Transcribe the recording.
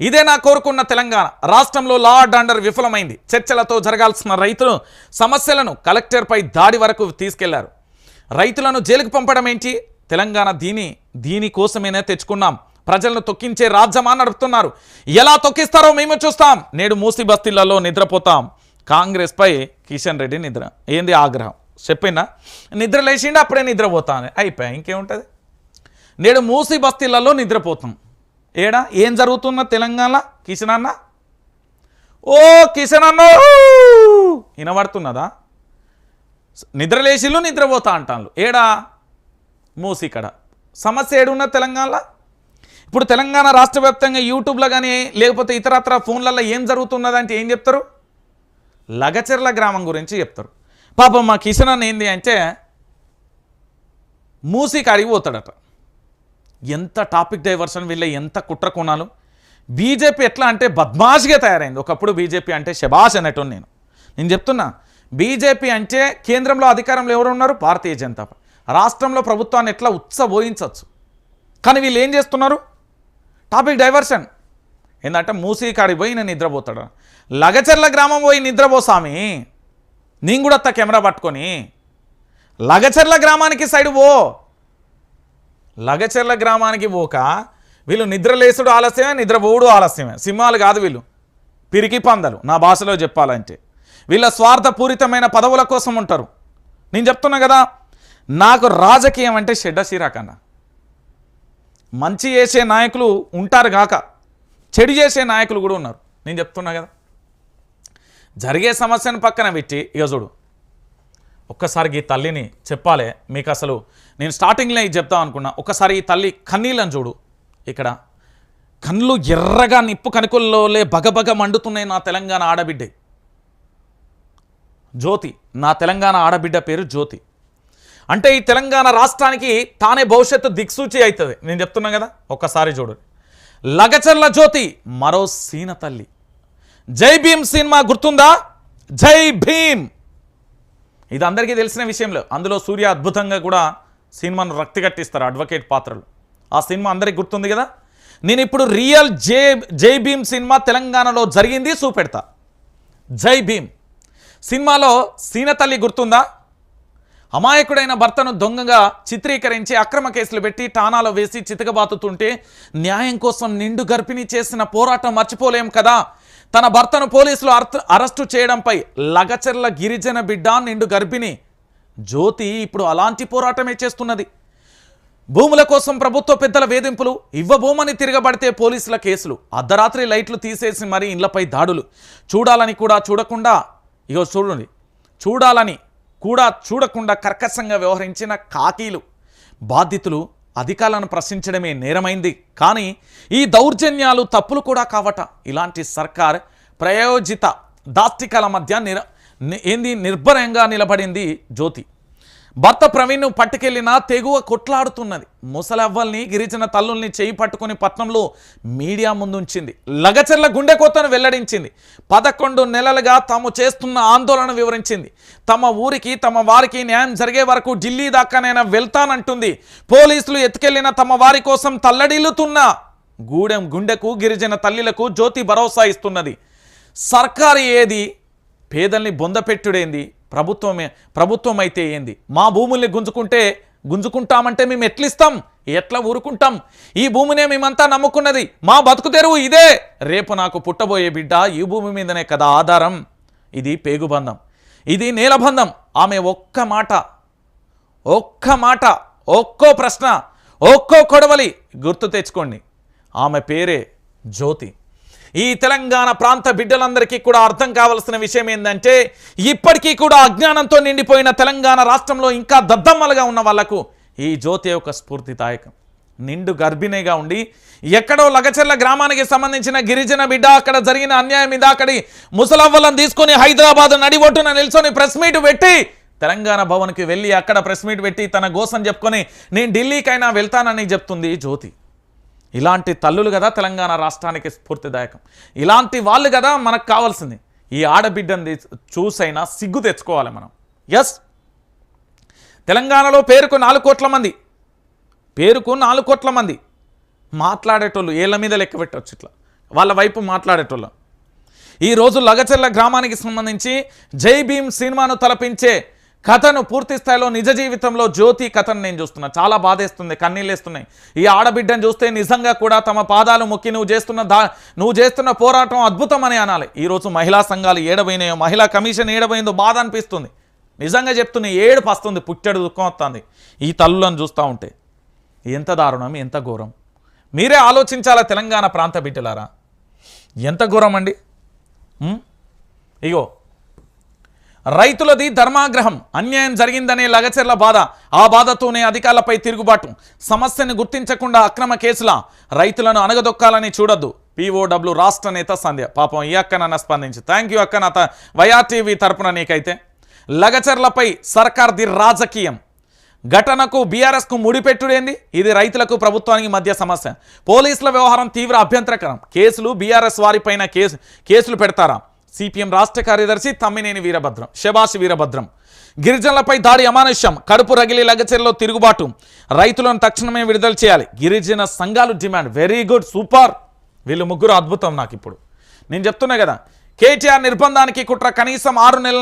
ఇదే నా కోరుకున్న తెలంగాణ. రాష్ట్రంలో లా అండ్ ఆర్డర్ విఫలమైంది. చర్చలతో జరగాల్సిన రైతులు సమస్యలను కలెక్టర్పై దాడి వరకు తీసుకెళ్ళారు. రైతులను జైలుకు పంపడం ఏంటి? తెలంగాణ దీని దీనికోసమేనే తెచ్చుకున్నాం. ప్రజలను తొక్కించే రాజ్యమా నడుపుతున్నారు ఎలా తొక్కిస్తారో మేము చూస్తాం. నేడు మూసి బస్తీలలో నిద్రపోతాం. కాంగ్రెస్పై కిషన్ రెడ్డి నిద్ర. ఏంది ఆగ్రహం? చెప్పినా? నిద్ర లేచిండి అప్పుడే నిద్రపోతాను. అయిపోయా ఇంకేముంటుంది? నేడు మూసి బస్తీలలో నిద్రపోతాం. ఏడా? ఏం జరుగుతున్న తెలంగాణ కిషన్ అన్న ఓ కిషన్ అన్న వినబడుతున్నదా? నిద్రలేసిళ్ళు నిద్రపోతా అంటాను ఏడా? మూసికడ. సమస్య ఏడున్న తెలంగాణ ఇప్పుడు తెలంగాణ రాష్ట్ర వ్యాప్తంగా యూట్యూబ్లో కానీ లేకపోతే ఇతరత్ర ఫోన్లలో ఏం జరుగుతున్నదంటే ఏం చెప్తారు? లగచెర్ల గ్రామం గురించి చెప్తారు. పాపం మా కిషన్ అన్న ఏంది అంటే మూసి అడిగిపోతాడట ఎంత టాపిక్ డైవర్షన్ వీళ్ళ ఎంత కుట్ర కొనాలు బీజేపీ ఎట్లా అంటే బద్మాష్గా తయారైంది. ఒకప్పుడు బీజేపీ అంటే శబాష్ అనేటోని నేను. నేను చెప్తున్నా బీజేపీ అంటే కేంద్రంలో అధికారంలో ఎవరు ఉన్నారు? భారతీయ జనతా పార్టీ రాష్ట్రంలో ప్రభుత్వాన్ని ఎట్లా ఉత్సబోయించవచ్చు కానీ వీళ్ళు ఏం చేస్తున్నారు? Topic diversion. ఏంటంటే మూసీ కాడికి పోయి నేను నిద్రపోతాడు. లగచర్ల గ్రామం పోయి నిద్రపోసామి నేను కూడా అత్త కెమెరా పట్టుకొని. లగచర్ల గ్రామానికి సైడ్ పో. లగచెర్ల గ్రామానికి పోక వీళ్ళు నిద్రలేసుడు ఆలస్యమే నిద్రపోవుడు ఆలస్యమే. సింహాలు కాదు వీళ్ళు. పిరికి పందలు. నా భాషలో చెప్పాలంటే. వీళ్ళ స్వార్థపూరితమైన పదవుల కోసం ఉంటారు. నేను చెప్తున్నా కదా నాకు రాజకీయం అంటే షెడ్డ మంచి చేసే నాయకులు ఉంటారు గాక చెడు చేసే నాయకులు కూడా ఉన్నారు. నేను చెప్తున్నా కదా. జరిగే సమస్యను పక్కన పెట్టి ఇక చూడు. ఒక్కసారి ఈ తల్లిని చెప్పాలి. మీకు అసలు నేను స్టార్టింగ్లో ఇది చెప్తాం అనుకున్నా. ఒక్కసారి ఈ తల్లి కన్నీళ్ళని చూడు. ఇక్కడ కళ్ళు ఎర్రగా నిప్పు కనుకల్లోలే బగబగ మండుతున్నాయి నా తెలంగాణ ఆడబిడ్డ. జ్యోతి నా తెలంగాణ ఆడబిడ్డ పేరు జ్యోతి. అంటే ఈ తెలంగాణ రాష్ట్రానికి తానే భవిష్యత్తు దిక్సూచి అవుతుంది నేను చెప్తున్నా కదా ఒక్కసారి చూడు. లగచర్ల జ్యోతి మరో సీన తల్లి. జై భీమ్ సినిమా గుర్తుందా? జై భీమ్! ఇది అందరికీ తెలిసిన విషయంలో. అందులో సూర్య అద్భుతంగా కూడా సినిమాను రక్తి కట్టిస్తారు అడ్వకేట్ పాత్రలు. ఆ సినిమా అందరికి గుర్తుంది కదా? నేను ఇప్పుడు రియల్ జై జై భీమ్ సినిమా తెలంగాణలో జరిగింది చూపెడతా. జై భీమ్. సినిమాలో సీనతల్లి గుర్తుందా? అమాయకుడైన భర్తను దొంగగా చిత్రీకరించి అక్రమ కేసులు పెట్టి టానాలో వేసి చితకబాతుతుంటే న్యాయం కోసం నిండు గర్భిణి చేసిన పోరాటం మర్చిపోలేం కదా? తన భర్తను పోలీసులు అరెస్టు చేయడంపై లగచర్ల గిరిజన బిడ్డ నిండు గర్భిణి. జ్యోతి ఇప్పుడు అలాంటి పోరాటమే చేస్తున్నది. భూముల కోసం ప్రభుత్వ పెద్దల వేధింపులు ఇవ్వబోమని తిరగబడితే పోలీసుల కేసులు. అర్ధరాత్రి లైట్లు తీసేసి మరీ ఇండ్లపై దాడులు. చూడాలని కూడా చూడకుండా ఇగో చూడండి. చూడాలని కూడా చూడకుండా కర్కశంగా వ్యవహరించిన కాకీలు. బాధితులు అధికారులను ప్రశ్నించడమే నేరమైంది. కానీ ఈ దౌర్జన్యాలు తప్పులు కూడా కావట. ఇలాంటి సర్కార్ ప్రయోజిత దాస్తికాల మధ్య నిర ఏంది నిర్భరంగా నిలబడింది జ్యోతి. భర్త ప్రవీణ్ను పట్టుకెళ్ళినా తెగువ కొట్లాడుతున్నది. ముసలవ్వల్ని గిరిజన తల్లుల్ని చేయి పట్టుకుని పట్నంలో మీడియా ముందుంచింది. లగచర్ల గుండె కోతను వెల్లడించింది. పదకొండు నెలలుగా తాము చేస్తున్న ఆందోళన వివరించింది. తమ ఊరికి తమ వారికి న్యాయం జరిగే వరకు ఢిల్లీ దాకానైనా వెళ్తానంటుంది. పోలీసులు ఎత్తుకెళ్ళిన తమ వారి కోసం తల్లడిల్లుతున్న గూడెం గుండెకు గిరిజన తల్లిలకు జ్యోతి భరోసా ఇస్తున్నది. సర్కారు ఏది? పేదల్ని బొందపెట్టుడేంది ప్రభుత్వమే ప్రభుత్వం అయితే ఏంది? మా భూముల్ని గుంజుకుంటే గుంజుకుంటామంటే మేము ఎట్లిస్తాం? ఎట్లా ఊరుకుంటాం? ఈ భూమినే మేమంతా నమ్ముకున్నది మా బతుకు తెరువు ఇదే. రేపు నాకు పుట్టబోయే బిడ్డ ఈ భూమి మీదనే కదా ఆధారం. ఇది పేగుబంధం. ఇది నేలబంధం. ఆమె ఒక్క మాట ఒక్క మాట ఒక్కో ప్రశ్న ఒక్కో కొడవలి గుర్తు తెచ్చుకోండి. ఆమె పేరే జ్యోతి. ఈ తెలంగాణ ప్రాంత బిడ్డలందరికీ కూడా అర్థం కావాల్సిన విషయం ఏంటంటే ఇప్పటికీ కూడా అజ్ఞానంతో నిండిపోయిన తెలంగాణ రాష్ట్రంలో ఇంకా దద్దమ్మలుగా ఉన్న వాళ్ళకు ఈ జ్యోతి ఒక స్ఫూర్తిదాయకం నిండు గర్భిణిగా ఉండి ఎక్కడో లగచెర్ల గ్రామానికి సంబంధించిన గిరిజన బిడ్డ అక్కడ జరిగిన అన్యాయం మీద అక్కడి ముసలవ్వలను తీసుకొని హైదరాబాద్ నడిబొట్టున నిల్చొని ప్రెస్ మీట్ పెట్టి తెలంగాణ భవన్కి వెళ్ళి అక్కడ ప్రెస్ మీట్ పెట్టి తన గోసం చెప్పుకొని నేను ఢిల్లీకైనా వెళ్తానని చెప్తుంది జ్యోతి. ఇలాంటి తల్లులు కదా తెలంగాణ రాష్ట్రానికి స్ఫూర్తిదాయకం. ఇలాంటి వాళ్ళు కదా మనకు కావాల్సింది. ఈ ఆడబిడ్డని చూసైనా సిగ్గు తెచ్చుకోవాలి మనం. ఎస్ తెలంగాణలో పేరుకు నాలుగు కోట్ల మంది. పేరుకు నాలుగు కోట్ల మంది. మాట్లాడేటోళ్ళు ఏళ్ళ మీద లెక్క పెట్టవచ్చు ఇట్లా. వాళ్ళ వైపు మాట్లాడేటోళ్ళం. ఈరోజు లగచెర్ల గ్రామానికి సంబంధించి జై భీమ్ సినిమాను తలపించే కథను పూర్తి స్థాయిలో నిజ జీవితంలో జ్యోతి కథను నేను చూస్తున్నా. చాలా బాధేస్తుంది కన్నీళ్ళేస్తున్నాయి. ఈ ఆడబిడ్డను చూస్తే నిజంగా కూడా తమ పాదాలు మొక్కి నువ్వు చేస్తున్న దా నువ్వు చేస్తున్న పోరాటం అద్భుతం అని అనాలి ఈరోజు మహిళా సంఘాలు ఏడబోయినాయో మహిళా కమిషన్ ఏడబోయిందో బాధ అనిపిస్తుంది. నిజంగా చెప్తున్న ఏడుపు వస్తుంది పుట్టెడు దుఃఖం వస్తుంది. ఈ తల్లులను చూస్తూ ఉంటే ఎంత దారుణం ఎంత ఘోరం. మీరే ఆలోచించాలా తెలంగాణ ప్రాంత బిడ్డలారా? ఎంత ఘోరం అండి? ఇగో రైతులది ధర్మాగ్రహం. అన్యాయం జరిగిందనే లగచెర్ల బాధ. ఆ బాధతోనే అధికారులపై తిరుగుబాటు. సమస్యను గుర్తించకుండా అక్రమ కేసుల. రైతులను అణగదొక్కాలని చూడొద్దు. పీఓడబ్ల్యూ రాష్ట్ర నేత సంధ్య. పాపం ఈ అక్కనన్న స్పందించి. థ్యాంక్ యూ అక్క నా వైఆర్టీవీ తరపున నీకైతే. లగచెర్లపై సర్కార్ది రాజకీయం. ఘటనకు బీఆర్ఎస్కు ముడిపెట్టుడేంది? ఇది రైతులకు ప్రభుత్వానికి మధ్య సమస్య. పోలీసుల వ్యవహారం తీవ్ర అభ్యంతరకరం. కేసులు బీఆర్ఎస్ వారిపైన కేసు కేసులు పెడతారా? సిపిఎం రాష్ట్ర కార్యదర్శి తమ్మినేని వీరభద్రం శభాష్ వీరభద్రం. గిరిజనులపై దాడి అమానుష్యం కడుపు రగిలి లగచెర్లో తిరుగుబాటు. రైతులను తక్షణమే విడుదల చేయాలి. గిరిజన సంఘాలు డిమాండ్. Very good super. వీళ్ళు ముగ్గురు అద్భుతం నాకు ఇప్పుడు. నేను చెప్తున్నా కదా కేటీఆర్ నిర్బంధానికి కుట్ర కనీసం ఆరు నెలల